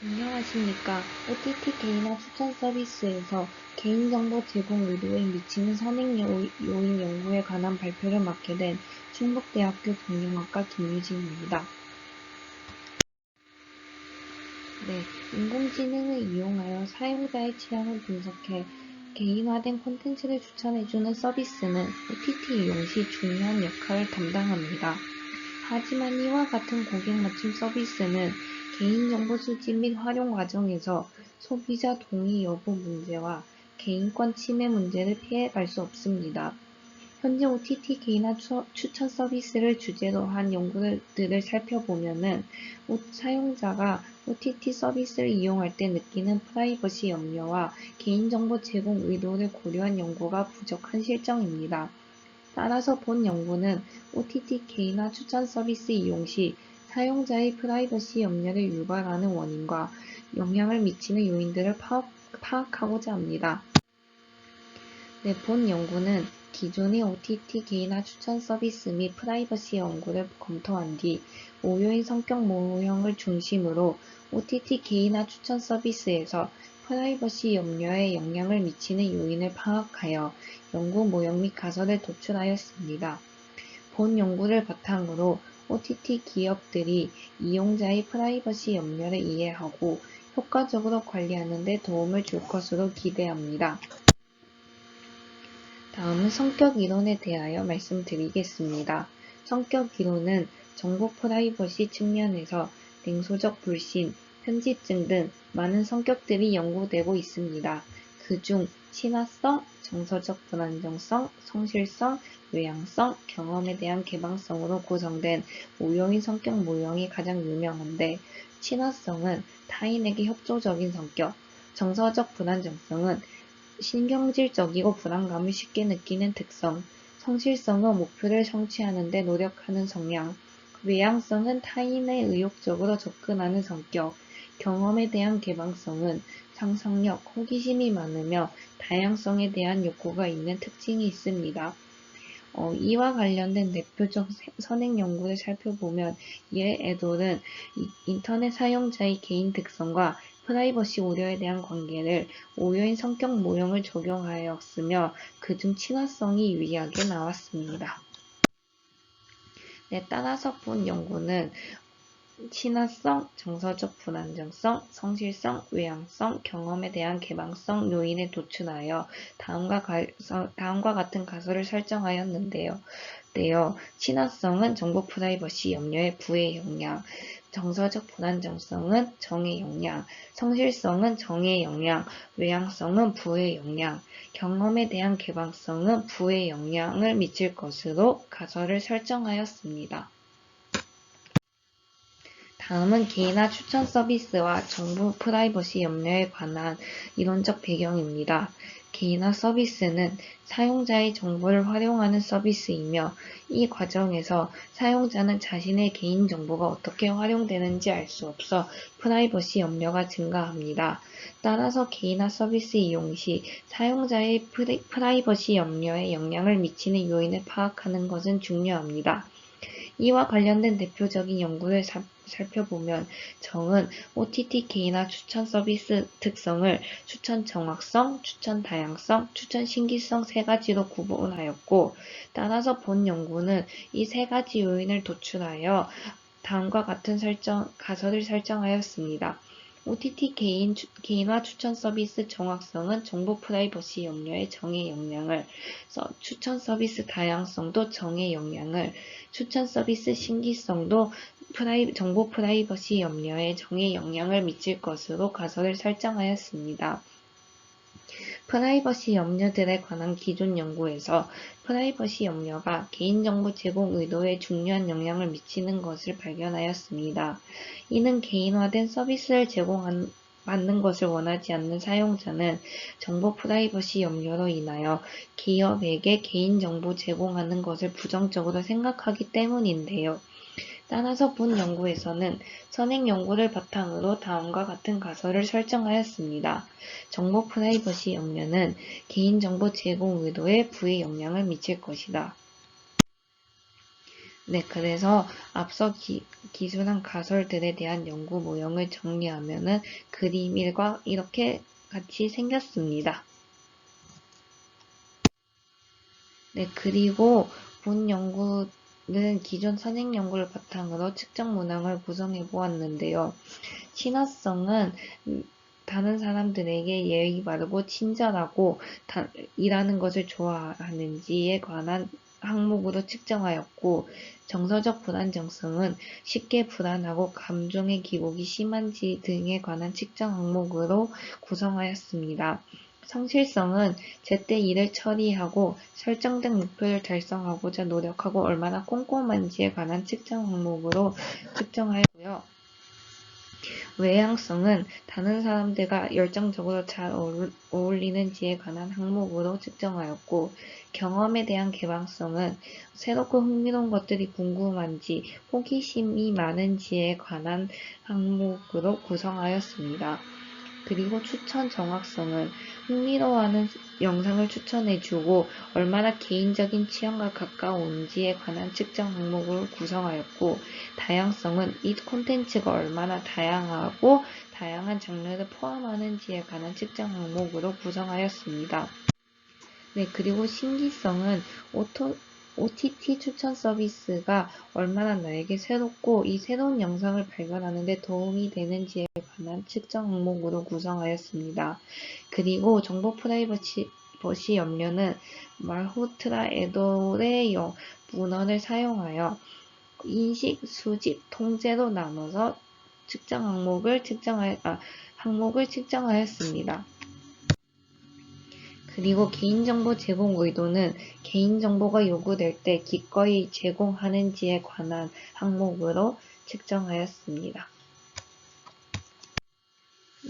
안녕하십니까. OTT 개인화 추천 서비스에서 개인정보 제공 의도에 미치는 선행 요- 요인 연구에 관한 발표를 맡게 된 충북대학교 경영학과 김유진입니다. 네, 인공지능을 이용하여 사용자의 취향을 분석해 개인화된 콘텐츠를 추천해주는 서비스는 OTT 이용 시 중요한 역할을 담당합니다. 하지만 이와 같은 고객 맞춤 서비스는 개인정보 수집 및 활용 과정에서 소비자 동의 여부 문제와 개인권 침해 문제를 피해갈 수 없습니다. 현재 OTT 개인화 추- 추천 서비스를 주제로 한 연구들을 살펴보면은 오- 사용자가 OTT 서비스를 이용할 때 느끼는 프라이버시 염려와 개인정보 제공 의도를 고려한 연구가 부족한 실정입니다. 따라서 본 연구는 OTT 개인화 추천 서비스 이용 시 사용자의 프라이버시 염려를 유발하는 원인과 영향을 미치는 요인들을 파악, 파악 하고자 합니다. 네, 본 연구는 기존의 OTT 개인화 추천 서비스 및 프라이버시 연구를 검토한 뒤 오요인 성격 모형을 중심으로 OTT 개인화 추천 서비스에서 프라이버시 염려에 영향을 미치는 요인을 파악하여 연구 모형 및 가설을 도출하였습니다. 본 연구를 바탕으로 OTT 기업들이 이용자의 프라이버시 염려를 이해하고 효과적으로 관리하는 데 도움을 줄 것으로 기대합니다. 다음은 성격 이론에 대하여 말씀드리겠습니다. 성격 이론은 정보 프라이버시 측면에서 냉소적 불신, 편집증 등 많은 성격들이 연구되고 있습니다. 그중 친화성, 정서적 불안정성, 성실성, 외향성, 경험에 대한 개방성으로 구성된 오요인 성격 모형이 가장 유명한데 친화성은 타인에게 협조적인 성격, 정서적 불안정성은 신경질적이고 불안감을 쉽게 느끼는 특성, 성실성은 목표를 성취하는 데 노력하는 성향, 외향성은 타인에 의욕적으로 접근하는 성격, 경험에 대한 개방성은 상상력, 호기심이 많으며 다양성에 대한 욕구가 있는 특징이 있습니다. 어, 이와 관련된 대표적 세- 선행 연구를 살펴보면 예 에돌은 이- 인터넷 사용자의 개인 특성과 프라이버시 우려에 대한 관계를 오요인 성격 모형을 적용하였으며 그중 친화성이 유리하게 나왔습니다. 네, 따라서 본 연구는 친화성, 정서적 불안정성, 성실성, 외향성, 경험에 대한 개방성 요인에 도출하여 다음과, 가서- 다음과 같은 가설을 설정하였는데요. 네요. 친화성은 정보 프라이버시 염려의 부의 영향, 정서적 불안정성은 정의 영향, 성실성은 정의 영향, 외향성은 부의 영향, 경험에 대한 개방성은 부의 영향을 미칠 것으로 가설을 설정하였습니다. 다음은 개인화 추천 서비스와 정보 프라이버시 염려에 관한 이론적 배경입니다. 개인화 서비스는 사용자의 정보를 활용하는 서비스이며 이 과정에서 사용자는 자신의 개인정보가 어떻게 활용되는지 알 수 없어 프라이버시 염려가 증가합니다. 따라서 개인화 서비스 이용 시 사용자의 프라이버시 염려에 영향을 미치는 요인을 파악하는 것은 중요합니다. 이와 관련된 대표적인 연구를 사- 살펴보면 정은 OTT 개인화 추천 서비스 특성을 추천 정확성, 추천 다양성, 추천 신기성 세 가지로 구분하였고 따라서 본 연구는 이 세 가지 요인을 도출하여 다음과 같은 설정, 가설을 설정하였습니다. OTT 개인, 추- 개인화 추천 서비스 정확성은 정보 프라이버시 염려의 정의 서- 추천 서비스 다양성도 정의 영향을, 추천 서비스 신기성도 프라이, 정보 프라이버시 염려에 정의 영향을 미칠 것으로 가설을 설정하였습니다. 프라이버시 염려들에 관한 기존 연구에서 프라이버시 염려가 개인정보 제공 의도에 중요한 영향을 미치는 것을 발견하였습니다. 이는 개인화된 서비스를 제공한 받는 것을 원하지 않는 사용자는 정보 프라이버시 염려로 인하여 기업에게 개인정보 제공하는 것을 부정적으로 생각하기 때문인데요. 따라서 본 연구에서는 선행 연구를 바탕으로 다음과 같은 가설을 설정하였습니다. 정보 프라이버시 염려는 개인정보 제공 의도에 부의 영향을 미칠 것이다. 네, 그래서 앞서 기, 기술한 가설들에 대한 연구 모형을 정리하면은 그림 1과 이렇게 같이 생겼습니다. 네, 그리고 본 연구 는 기존 선행 연구를 바탕으로 측정 문항을 구성해 보았는데요. 친화성은 음, 다른 사람들에게 예의 바르고 친절하고 다, 일하는 것을 좋아하는지에 관한 항목으로 측정하였고 정서적 불안정성은 쉽게 불안하고 감정의 기복이 심한지 등에 관한 측정 항목으로 구성하였습니다. 성실성은 제때 일을 처리하고 설정된 목표를 달성하고자 노력하고 얼마나 꼼꼼한지에 관한 측정 항목으로 측정하였고요. 외향성은 다른 사람들과 열정적으로 잘 어울리는지에 관한 항목으로 측정하였고 경험에 대한 개방성은 새롭고 흥미로운 것들이 궁금한지 호기심이 많은지에 관한 항목으로 구성하였습니다. 그리고 추천 정확성은 흥미로워하는 영상을 추천해주고 얼마나 개인적인 취향과 가까운지에 관한 측정 항목을 구성하였고 다양성은 이 콘텐츠가 얼마나 다양하고 다양한 장르를 포함하는지에 관한 측정 항목으로 구성하였습니다. 네, 그리고 신기성은 오토, OTT 추천 서비스가 얼마나 나에게 새롭고 이 새로운 영상을 발견하는 데 도움이 되는지에 관한 측정 항목으로 구성하였습니다. 그리고 정보 프라이버시 버시 염려는 말호트라 에돌의 문헌을 사용하여 인식, 수집, 통제로 나눠서 측정 항목을 측정하, 아, 항목을 측정하였습니다. 그리고 개인정보 제공 의도는 개인정보가 요구될 때 기꺼이 제공하는지에 관한 항목으로 측정하였습니다.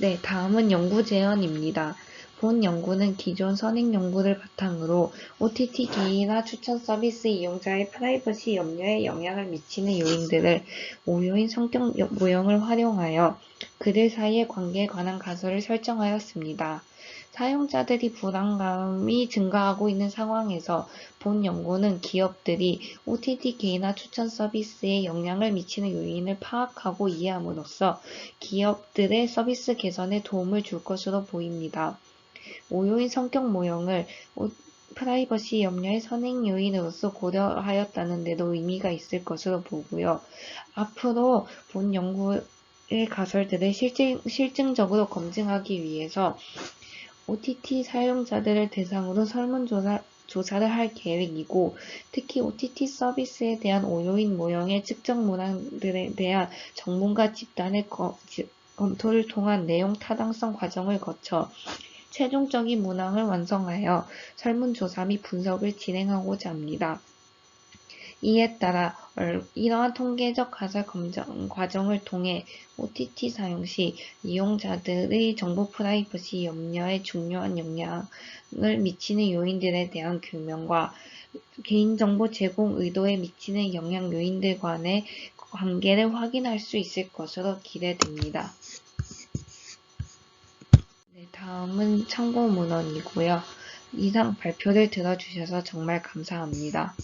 네, 다음은 연구 제언입니다. 본 연구는 기존 선행 연구를 바탕으로 OTT 개인화 추천 서비스 이용자의 프라이버시 염려에 영향을 미치는 요인들을 오요인 성격 모형을 활용하여 그들 사이의 관계에 관한 가설을 설정하였습니다. 사용자들이 불안감이 증가하고 있는 상황에서 본 연구는 기업들이 OTT 개인화 추천 서비스에 영향을 미치는 요인을 파악하고 이해함으로써 기업들의 서비스 개선에 도움을 줄 것으로 보입니다. 오요인 성격 모형을 프라이버시 염려의 선행 요인으로서 고려하였다는 데도 의미가 있을 것으로 보고요. 앞으로 본 연구의 가설들을 실증, 실증적으로 검증하기 위해서 OTT 사용자들을 대상으로 설문조사 조사를 할 계획이고 특히 OTT 서비스에 대한 오요인 모형의 측정 문항들에 대한 전문가 집단의 거, 검토를 통한 내용 타당성 과정을 거쳐 최종적인 문항을 완성하여 설문조사 및 분석을 진행하고자 합니다. 이에 따라 이러한 통계적 가설 검정 과정을 통해 OTT 사용 시 이용자들의 정보 프라이버시 염려에 중요한 영향을 미치는 요인들에 대한 규명과 개인정보 제공 의도에 미치는 영향 요인들 간의 관계를 확인할 수 있을 것으로 기대됩니다. 네, 다음은 참고 문헌이고요. 이상 발표를 들어주셔서 정말 감사합니다.